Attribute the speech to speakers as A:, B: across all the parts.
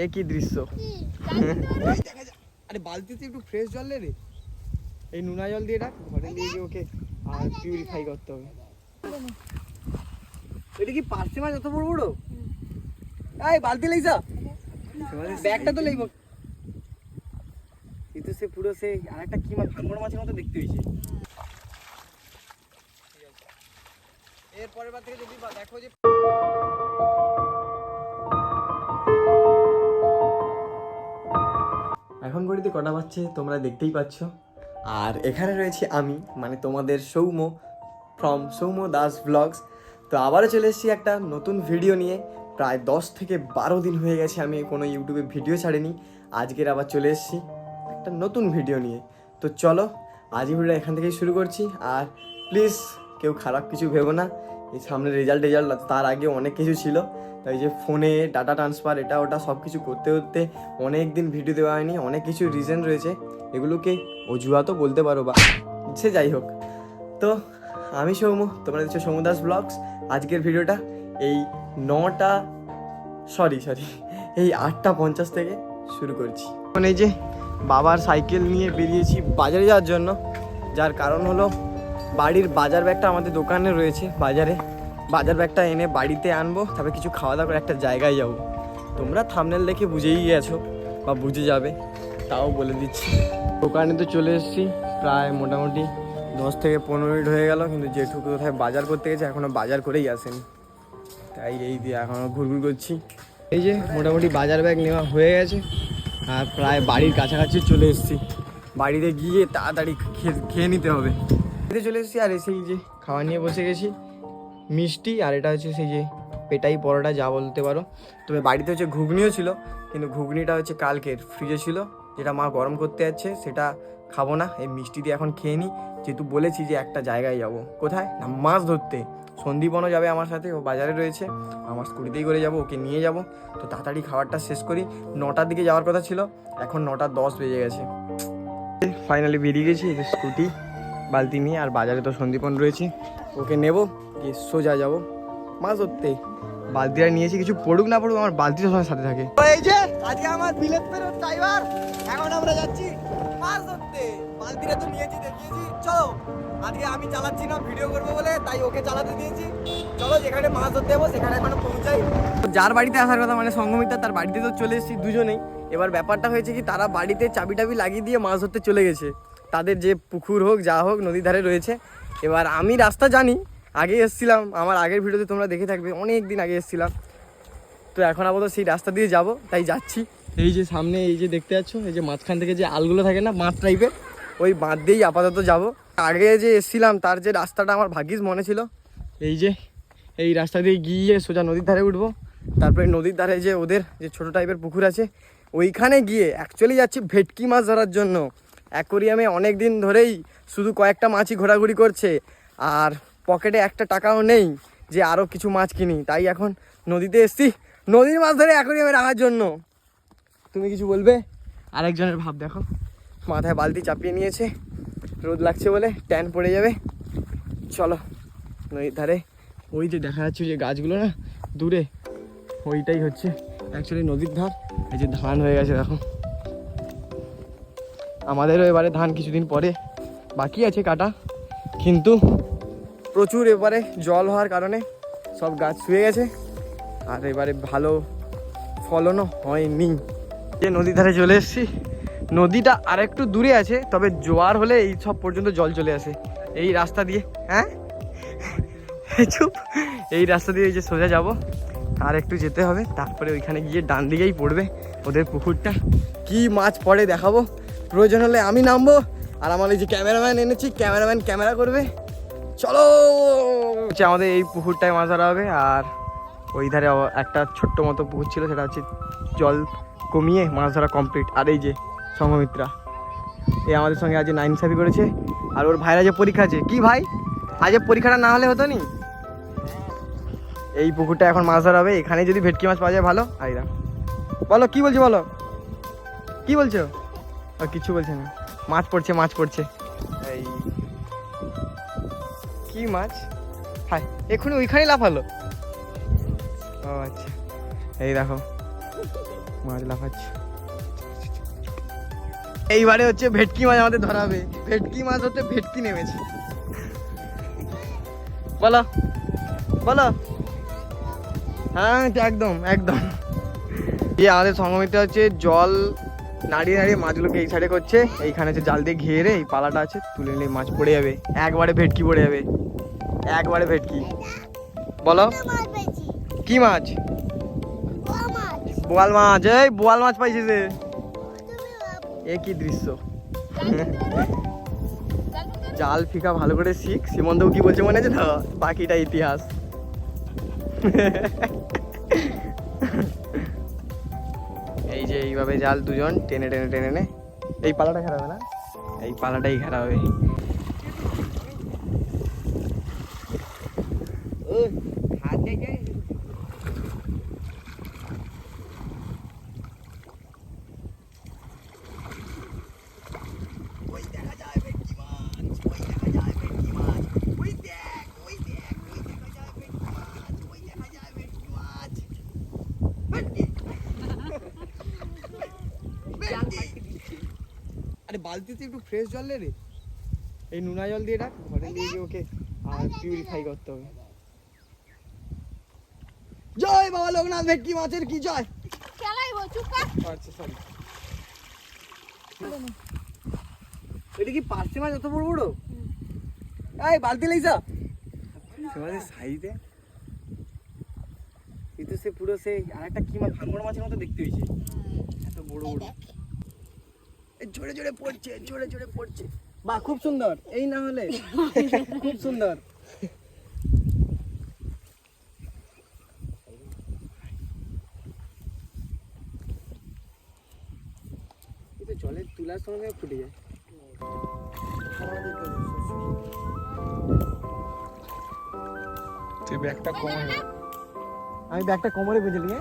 A: এ কি দৃশ্য।
B: আরে বালতিতে একটু ফ্রেশ জল নে রে।
A: এই নুনা জল দিয়ে রাখ ঘরে নিয়ে গিয়ে ওকে আর পিউরিফাই করতে হবে।
B: এটা কি পার্সে মাছ এত বড় বড়? এই বালতি লইছা ব্যাগটা তো লইব। কিন্তু সে পুরো সে আরেকটা কি মাছ ভাঙড় মাছের মতো দেখতে হয়েছে। এর পরের বার থেকে যদি দেখো যে
A: এখন ঘড়িতে কটা বাজছে তোমরা দেখতেই পাচ্ছ। আর এখানে রয়েছে আমি মানে তোমাদের সৌম্য ফ্রম সৌম্য দাস ব্লগস তো আবারও চলে এসেছি একটা নতুন ভিডিও নিয়ে। প্রায় দশ থেকে বারো দিন হয়ে গেছে আমি কোনো ইউটিউবে ভিডিও ছাড়িনি। আজকের আবার চলে এসেছি একটা নতুন ভিডিও নিয়ে। তো চলো, আজ ভিডিও এখান থেকেই শুরু করছি। আর প্লিজ কেউ খারাপ কিছু ভেবো না। এই সামনে রেজাল্ট রেজাল্ট তার আগে অনেক কিছু ছিল। তাই যে ফোনে ডাটা ট্রান্সফার, এটা ওটা সব কিছু করতে করতে অনেক দিন ভিডিও দেওয়া হয়নি, অনেক কিছু রিজন রয়েছে। এগুলোকে অজুহাতও বলতে পারো বা সে যাই হোক। তো আমি সৌম্য তোমরা দেখছ সৌম্য দাস ব্লগস আজকের ভিডিওটা এই নটা সরি সরি এই আটটা পঞ্চাশ থেকে শুরু করছি। এখন এই যে বাবার সাইকেল নিয়ে বেরিয়েছি বাজারে যাওয়ার জন্য, যার কারণ হলো বাড়ির বাজার ব্যাগটা আমাদের দোকানে রয়েছে বাজারে। বাজার ব্যাগটা এনে বাড়িতে আনব, তারপরে কিছু খাওয়া দাওয়া করে একটা জায়গায় যাব। তোমরা থামনেল দেখে বুঝেই গেছো বা বুঝে যাবে, তাও বলে দিচ্ছি। দোকানে তো চলে এসেছি, প্রায় মোটামুটি দশ থেকে পনেরো মিনিট হয়ে গেল, কিন্তু যেটুকু কোথায় বাজার করতে গেছে এখনও বাজার করেই আসেনি। তাই এই দিয়ে এখনও ঘুরঘুর করছি। এই যে মোটামুটি বাজার ব্যাগ নেওয়া হয়ে গেছে, আর প্রায় বাড়ির কাছাকাছি চলে এসেছি। বাড়িতে গিয়ে তাড়াতাড়ি খেয়ে নিতে হবে। চলে এসেছি আর এসেই যে খাওয়া নিয়ে বসে গেছি। মিষ্টি, আর এটা হচ্ছে সেই যে পেটাই পরোটা, যা বলতে পারো। তবে বাড়িতে হচ্ছে ঘুগনিও ছিল, কিন্তু ঘুগনিটা হচ্ছে কালকের। ফ্রিজে ছিল, যেটা মা গরম করতে যাচ্ছে, সেটা খাব না, এই মিষ্টি দিয়ে এখন খেয়ে নিই। যেহেতু বলেছি যে একটা জায়গায় যাব। কোথায়? না, মাছ ধরতে। সন্দীপনও যাবে আমার সাথে, ও বাজারে রয়েছে। আমার স্কুটিতেই করে যাব, ওকে নিয়ে যাব। তো তাড়াতাড়ি খাবারটা শেষ করি। নটার দিকে যাওয়ার কথা ছিল, এখন নটা দশ বেজে গেছে। ফাইনালি বেরিয়ে গেছি স্কুটি। বালতি নিয়ে আর বাজারে তো সন্দীপন রয়েছে। ওকে নেব, গিয়ে সোজা যাব। মাছ ধরতে বালতিটা নিয়েছি কিছু পড়ুক না পড়ুক, আমার বালতি সবার সাথে থাকে।
B: এই যে, আজকে আমার বিলেত ফেরত ড্রাইভার। এখন আমরা যাচ্ছি মাছ ধরতে বালতিটা তো নিয়েছি, দেখিয়েছি। চলো, আজকে আমি চালাচ্ছি না, ভিডিও করব বলে, তাই ওকে চালাতে দিয়েছি। চলো, যেখানে মাছ ধরতে যাব সেখানে এখন পৌঁছাই। যার বাড়িতে আসার কথা মানে সঙ্গমিতা, তার বাড়িতে তো চলে এসেছি দুজনেই। এবার ব্যাপারটা হয়েছে কি, তারা বাড়িতে চাবি টাবি লাগিয়ে দিয়ে মাছ ধরতে চলে গেছে। তাদের যে পুকুর হোক, যা হোক নদীর ধারে রয়েছে। এবার আমি রাস্তা জানি আগে এসেছিলাম। আমার আগের ভিডিওতে তোমরা দেখে থাকবে, অনেক দিন আগে এসছিলাম। তো এখন আপাতত সেই রাস্তা দিয়ে যাব, তাই যাচ্ছি। এই যে সামনে, এই যে দেখতে পাচ্ছ, এই যে মাঝখান থেকে যে আলগুলো থাকে না বাঁধ টাইপের ওই বাঁধ দিয়েই আপাতত যাব। আগে যে এসেছিলাম, তার যে রাস্তাটা আমার ভাগ্যিস মনে ছিল। এই যে, এই রাস্তা দিয়ে গিয়ে সোজা নদীর ধারে উঠবো। তারপরে নদীর ধারে যে ওদের যে ছোট টাইপের পুকুর আছে, ওইখানে গিয়ে অ্যাকচুয়ালি যাচ্ছি ভেটকি মাছ ধরার জন্য। অ্যাকোরিয়ামে অনেক দিন ধরেই শুধু কয়েকটা মাছই ঘোরাঘুরি করছে। আর পকেটে একটা টাকাও নেই যে আরও কিছু মাছ কিনি। তাই এখন নদীতে এসছি। নদীর মাছ ধরে অ্যাকোরিয়ামে রাখার জন্য। তুমি কিছু বলবে? আরেকজনের ভাব দেখো। মাথায় বালতি চাপিয়ে নিয়েছে। রোদ লাগছে বলে ট্যান পড়ে যাবে। চলো নদীর ধারে। ওই যে দেখা যাচ্ছে যে গাছগুলো না, দূরে। ওইটাই হচ্ছে। অ্যাকচুয়ালি নদীর ধার। এই যে ধান হয়ে গেছে দেখো। আমাদেরও এবারে ধান কিছুদিন পরে বাকি আছে কাটা। কিন্তু প্রচুর এবারে জল হওয়ার কারণে সব গাছ শুয়ে গেছে। আর এবারে ভালো ফলনও হয়নি। যে নদীর ধারে চলে এসেছি। নদীটা আর একটু দূরে আছে, তবে জোয়ার হলে এই সব পর্যন্ত জল চলে আসে। এই রাস্তা দিয়ে হ্যাঁ? চুপ। এই রাস্তা দিয়ে এই যে সোজা যাব। আর একটু যেতে হবে, তারপরে ওইখানে গিয়ে ডান দিকেই পড়বে ওদের পুকুরটা। কি মাছ পড়ে দেখাবো? প্রয়োজন হলে আমি নামবো। আর আমার এই যে ক্যামেরাম্যান এনেছি, ক্যামেরাম্যান ক্যামেরা করবে। চলো! হচ্ছে আমাদের এই পুকুরটায় মাছ ধরা হবে, আর ওই ধারে একটা ছোট্ট মতো পুকুর ছিল, সেটা হচ্ছে জল কমিয়ে মাছ ধরা কমপ্লিট আর এই যে সঙ্গমিত্রা এই আমাদের সঙ্গে আজ নাইন সাবি করেছে। আর ওর ভাইরা যে পরীক্ষা আছে। কি ভাই? আজ পরীক্ষাটা না হলে হতো নি? এই পুকুরটা এখন মাছ ধরা হবে। এখানে যদি ভেটকি মাছ পাওয়া যায় ভালো। আই দেখো। বলো, কি বলছো বলো? কি বলছো? আর কিছু বলছে না। মাছ পড়ছে মাছ পড়ছে। এই, কি মাছ? হাই এক্ষুনি ওইখানেই লাফালো? ও আচ্ছা এই দেখো, মাছ লাফাচ্ছে। এইবারে হচ্ছে ভেটকি মাছ আমাদের ধরাবে। ভেটকি মাছ হচ্ছে ভেটকি নেমেছে। বলো বলো। হ্যাঁ একদম একদম। আমাদের সঙ্গমিতে হচ্ছে জল নাড়িয়ে নাড়িয়ে মাছগুলোকে এই সাইডে করছে। এইখানে হচ্ছে জাল দিয়ে ঘিরে এই পালাটা আছে, তুলে নিলে মাছ পড়ে যাবে। একবারে ভেটকি পড়ে যাবে। একবারে ভেটকি। বলো। কি মাছ? বোয়াল মাছ। এই বোয়াল মাছ পাইছে যে এ কি দৃশ্য। জাল ফিকা ভালো করে শিখ। সীমন্তও কি বলছে মনে আছে তো? বাকিটা ইতিহাস। এইভাবে জাল দুজন, টেনে টেনে টেনে নে এই পালাটা খারাপ না? এই পালাটাই খারাপ আরে বালতিতে একটু ফ্রেশ জল নে রে। এই নোনা জল দিয়ে রাখ ঘরে নিয়ে গিয়ে ওকে আর পিউরিফাই করতে হবে। জয় বাবা লোকনাথ ভেটকি মাছের কি জয়?
A: খেলাইবো চুপ কর।
B: আচ্ছা সরি এটা কি পার্সে মাছ অত বড় বড়? এই বালতি লাইছা সমাজে সাইজে। কিন্তু সে পুরো সেই আর একটা কি মাছ ভাঙড় মাছের মতো দেখতে হয়েছে। এত বড় বড়। জোরে জোরে পড়ছে জোরে জোরে পড়ছে। বাহ খুব সুন্দর। এই না হলে খুব সুন্দর। কিন্তু জলের তুলার সঙ্গে ফুটে যায়।
C: তুই ব্যাগটা কমে
B: আমি ব্যাগটা কোমরে বেঁধে নিয়ে।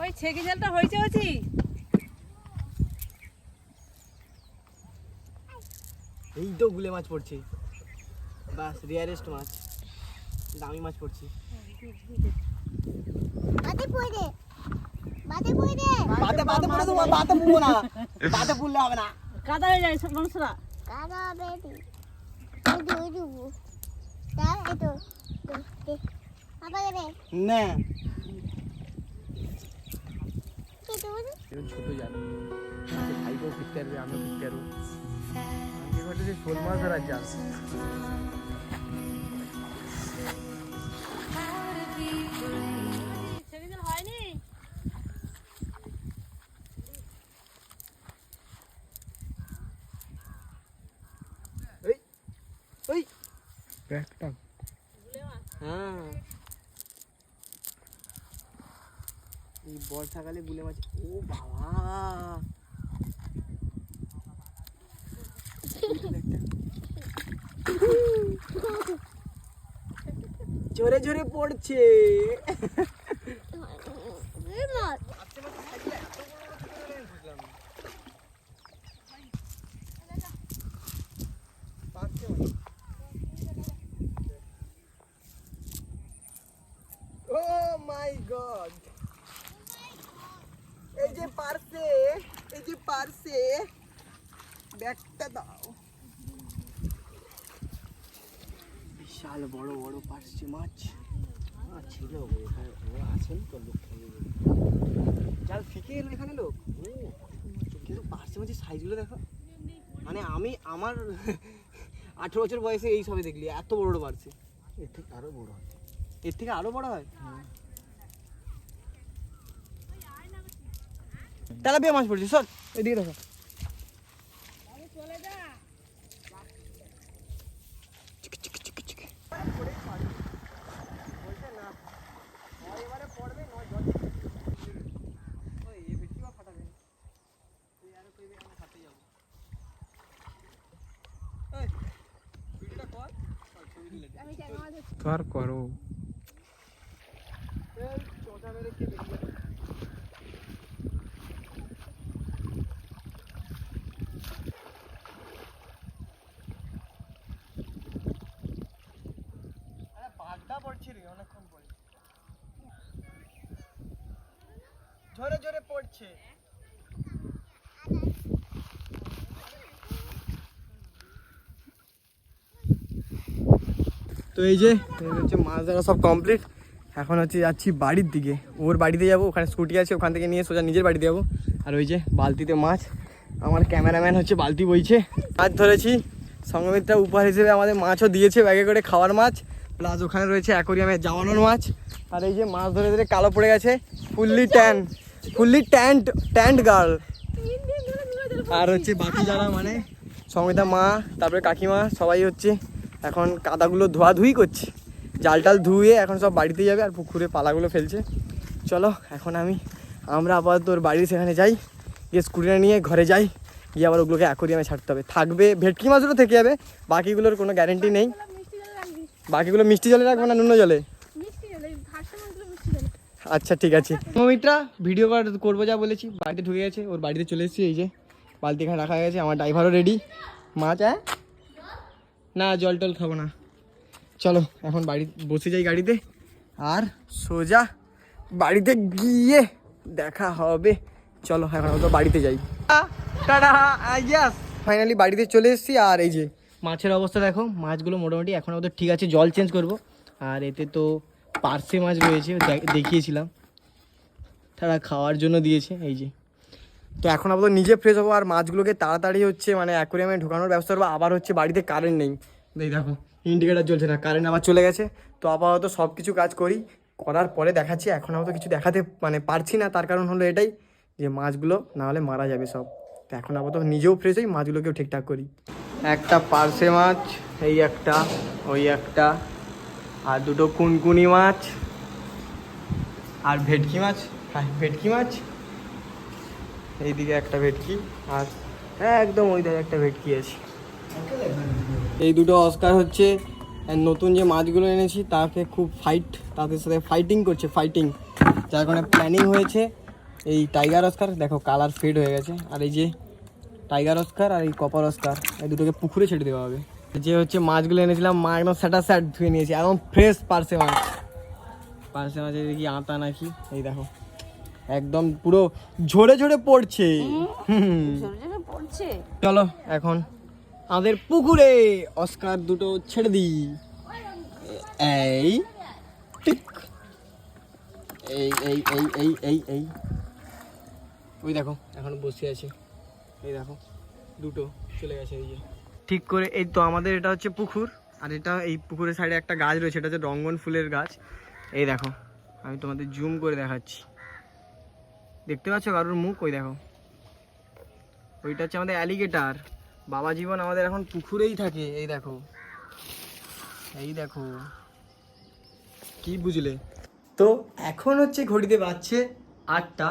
A: ওই
D: ছেঁকে জালটা হয়েছে হচ্ছি
B: এই তো গুলে মাছ পড়ছে। বাস রিয়ারেস্ট মাছ। দামি মাছ পড়ছে।
A: বাতে পড়ে বাতে পড়ে
B: বাতে বাতে পড়ে দেবো বাতে পুবো না। বাতে পুললে হবে না।
D: কাদা হয়ে যায় সব মানুষরা।
A: কাদা তো
B: না
A: কি
B: এরকম ছোট জাল ভাইকেও ফিরতে পারবে আমিও ফিরতে পারব ঘটে যে শোল মাছ ধরার জাল
D: ছেঁকে হয়নি?
B: ওই হ্যাঁ। এই বর্ষাকালে গুলে মাছ ও বাবা। জোরে জোরে পড়ছে। Oh my God. এই যে পার্সে এই যে পার্সে ব্যাগটা দাও। বিশাল বড় বড় পার্সে মাছ। ছিল এখানে আছেন তো লোক জাল ফিকে এলো এখানে লোক? কিন্তু পার্সে মাছের সাইজগুলো দেখো। মানে আমি আমার আঠেরো বছর বয়সে এই সবে দেখলি এত বড় বড় বাড়ছে
A: এর থেকে আরও বড় হয়।
B: এর থেকে আরও বড় হয়। তেলাপিয়া মাছ পড়ছে সর এদিকে দেখো।
A: তো আর করো
B: বাগদা পড়ছে রে অনেকক্ষণ পরে জোরে পড়ছে তো এই যে হচ্ছে মাছ ধরা সব কমপ্লিট এখন হচ্ছে যাচ্ছি বাড়ির দিকে। ওর বাড়িতে যাব, ওখানে স্কুটি আছে, ওখান থেকে নিয়ে সোজা নিজের বাড়িতে যাব। আর ওই যে বালতিতে মাছ। আমার ক্যামেরাম্যান হচ্ছে বালতি বইছে। মাছ ধরেছি। সঙ্গমিত্রা উপহার হিসেবে আমাদের মাছও দিয়েছে ব্যাগে করে খাওয়ার মাছ। প্লাস ওখানে রয়েছে অ্যাকোরিয়ামে জামানোর মাছ। আর এই যে মাছ ধরে ধরে কালো পড়ে গেছে। Fully tan fully tanned tanned girl আর হচ্ছে বাকি যারা মানে সঙ্গীতা মা তারপরে কাকিমা সবাই হচ্ছে এখন কাদাগুলো ধোয়াধুয়ি করছে। জাল টাল ধুয়ে এখন সব বাড়িতে যাবে আর পুকুরে পালাগুলো ফেলছে। চলো এখন আমি আমরা আপাতত ওর বাড়ির সেখানে যাই গিয়ে স্কুটিটা নিয়ে ঘরে যাই গিয়ে আবার ওগুলোকে অ্যাকোরিয়ামে ছাড়তে হবে। থাকবে ভেটকি মাছগুলো থেকে যাবে বাকিগুলোর কোনো গ্যারেন্টি নেই। বাকিগুলো মিষ্টি জলে রাখব না নুন জলে
D: মিষ্টি জলে ফার্স্ট মাছগুলো মিষ্টি জলে
B: আচ্ছা ঠিক আছে। মমিত্রা ভিডিও কর করব, যা বলেছি। বাড়িতে ঢুকে গেছে, ওর বাড়িতে চলে এসেছি, এই যে। বালতি এখানে রাখা গেছে, আমার ড্রাইভারও রেডি মাছ হ্যাঁ না, জল টল খাব না। চলো, এখন বাড়ি, বসে যাই গাড়িতে। আর সোজা বাড়িতে গিয়ে দেখা হবে। চলো, এখন তো বাড়িতে যাই। ফাইনালি বাড়িতে চলে এসেছি, আর এই যে, মাছের অবস্থা দেখো। মাছগুলো মোটামুটি এখন তো ঠিক আছে, জল চেঞ্জ করব। আর এতে তো পার্সে মাছ রয়েছে দেখিয়েছিলাম। তারা খাওয়ার জন্য দিয়েছে, এই যে। তো এখন আপাতত নিজে ফ্রেশ হব, আর মাছগুলোকে তাড়াতাড়ি হচ্ছে মানে অ্যাকোরিয়ামে ঢোকানোর ব্যবস্থা করব, আবার হচ্ছে বাড়িতে কারেন্ট নেই। এই দেখো ইন্ডিকেটার জ্বলছে না কারেন্ট আবার চলে গেছে। তো আপাতত সব কিছু কাজ করি, করার পরে দেখাচ্ছি, এখন আপাতত কিছু দেখাতে মানে পারছি না, তার কারণ হলো এটাই, যে মাছগুলো না হলে মারা যাবে সব। তো এখন আপাতত নিজেও ফ্রেশ হই, মাছগুলোকেও ঠিকঠাক করি। একটা পার্সে মাছ, এই একটা, ওই একটা। আর দুটো কুনকুনি মাছ, আর ভেটকি মাছ হ্যাঁ ভেটকি মাছ। এইদিকে একটা ভেটকি, আর হ্যাঁ একদম ওই ধারে একটা ভেটকি আছে। এই দুটো অস্কার হচ্ছে নতুন যে মাছগুলো এনেছি, তাকে খুব ফাইট তাদের সাথে ফাইটিং করছে ফাইটিং যার কারণে প্ল্যানিং হয়েছে, এই টাইগার অস্কার দেখো কালার ফেড হয়ে গেছে, আর এই যে টাইগার অস্কার আর এই কপার অস্কার এই দুটোকে পুকুরে ছেড়ে দেওয়া হবে। যে হচ্ছে মাছগুলো এনেছিলাম মা একদম স্যাটা স্যাট ধুয়ে নিয়েছে একদম ফ্রেশ পার্সে মাছ। পার্সে মাছের দেখি আতা নাকি? এই দেখো একদম পুরো ঝরে ঝরে পড়ছে।
D: পড়ছে।
B: চলো এখন আমাদের পুকুরে অস্কার দুটো ছেড়ে দিই। এই টিক। এই এই এই এই এই এই। ওই দেখো এখন বসে আছে। এই দেখো দুটো চলে গেছে এই যে। ঠিক করে, এই তো আমাদের এটা হচ্ছে পুকুর, আর এটা এই পুকুরের সাইডে একটা গাছ রয়েছে, এটা হচ্ছে রঙ্গন ফুলের গাছ। এই দেখো, আমি তোমাদের জুম করে দেখাচ্ছি। দেখতে পাচ্ছ কারোর মুখ? ওই দেখো। ওইটা হচ্ছে আমাদের অ্যালিগেটার। বাবা জীবন আমাদের এখন পুকুরেই থাকে, এই দেখো। এই দেখো। কি বুঝলে? তো এখন হচ্ছে ঘড়িতে বাজছে আটটা।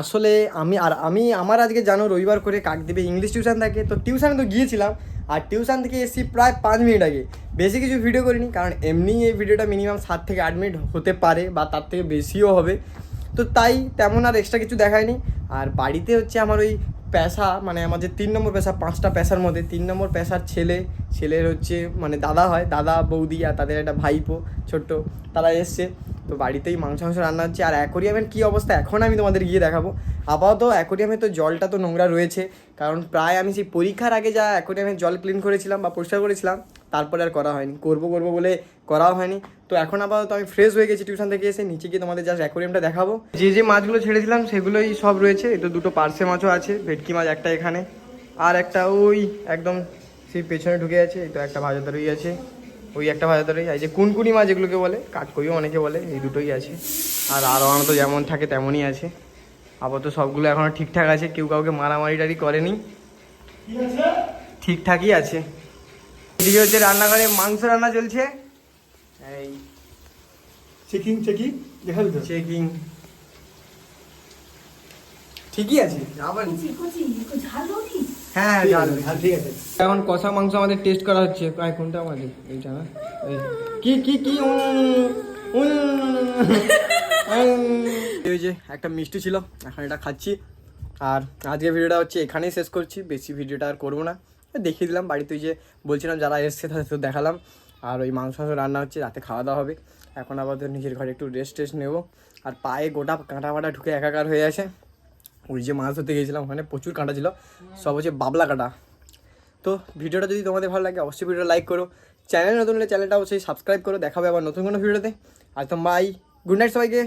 B: আসলে আমি আর আমি, আমার আজকে জানো রবিবার করে কাক দেবে ইংলিশ টিউশন থাকে, তো টিউশানে তো গিয়েছিলাম। আর টিউশন থেকে এসেছি প্রায় পাঁচ মিনিট আগে। বেশি কিছু ভিডিও করিনি, কারণ এমনি এই ভিডিওটা মিনিমাম সাত থেকে আট মিনিট হতে পারে বা তার থেকে বেশিও হবে। তো তাই তেমন আর এক্সট্রা কিছু দেখায়নি। আর বাড়িতে হচ্ছে আমার ওই পেশা মানে আমার যে তিন নম্বর পেশা, পাঁচটা পেশার মধ্যে, তিন নম্বর পেশার ছেলে, ছেলের হচ্ছে মানে দাদা হয়, দাদা, বৌদি আর তাদের একটা ভাইপো ছোট্ট, তারা এসছে। তো বাড়িতেই মাংস মাংস রান্না হচ্ছে। আর অ্যাকোরিয়ামের কী অবস্থা? এখন আমি তোমাদের গিয়ে দেখাবো। আপাতত অ্যাকোরিয়ামে তো জলটা তো নোংরা রয়েছে। কারণ প্রায় আমি সেই পরীক্ষার আগে যা অ্যাকোরিয়ামের জল ক্লিন করেছিলাম বা পরিষ্কার করেছিলাম, তারপরে আর করা হয়নি। করব করব বলে করাও হয়নি। তো এখন আপাতত আমি ফ্রেশ হয়ে গেছি টিউশন থেকে এসে। নিচে গিয়ে তোমাদের জাস্ট অ্যাকোরিয়ামটা দেখাবো। যে যে মাছগুলো ছেড়েছিলাম, সেগুলোই সব রয়েছে। এই তো দুটো পার্সে মাছও আছে, ভেটকি মাছ একটা এখানে। আর একটা ওই একদম সেই পেছনে ঢুকে আছে। এই তো একটা ভাজা তরই আছে। ওই একটা ভাজা তরই এই যে কুনকুনি মাছ এগুলোকে বলে কাঠকইও অনেকে বলে এই দুটোই আছে। আর আরও তো যেমন থাকে তেমনই আছে। আপাতত সবগুলো এখনও ঠিকঠাক আছে কেউ কাউকে মারামারি টারি করেনি। ঠিকঠাকই আছে। এদিকে হচ্ছে রান্নাঘরে মাংস রান্না চলছে। এই
E: চেকিং চেকিং দেখাবি তো
B: চেকিং ঠিকই আছে। আবার হ্যাঁ
E: ঠিক আছে, হ্যাঁ
B: এখন কষা মাংস আমাদের টেস্ট করা হচ্ছে। আয় কোনটা আমাদের? এইটা না এই কি কি কি। এই যে একটা মিষ্টি ছিল এখন এটা খাচ্ছি। আর আজকে ভিডিওটা হচ্ছে এখানেই শেষ করছি। বেশি ভিডিওটা আর করব না। দেখিয়ে দিলাম বাড়িতে ওই যে বলছিলাম যারা এসছে তাদের তো দেখালাম। আর ওই মাংস মাংস রান্না হচ্ছে রাতে খাওয়া দাওয়া হবে। এখন আপাতত নিজের ঘরে একটু রেস্ট টেস্ট নেব। আর পায়ে গোটা কাঁটা ফাটা ঢুকে একাকার হয়ে আছে। ওই যে মাছ ধরতে গিয়েছিলাম, ওখানে প্রচুর কাঁটা ছিল। সব হচ্ছে বাবলা কাঁটা। তো ভিডিওটা যদি তোমাদের ভালো লাগে, অবশ্যই ভিডিওটা লাইক করো। চ্যানেল নতুন হলে চ্যানেলটা অবশ্যই সাবস্ক্রাইব করো। দেখাবে আবার নতুন কোনো ভিডিওতে। আর তো বাই গুড নাইট সবাইকে।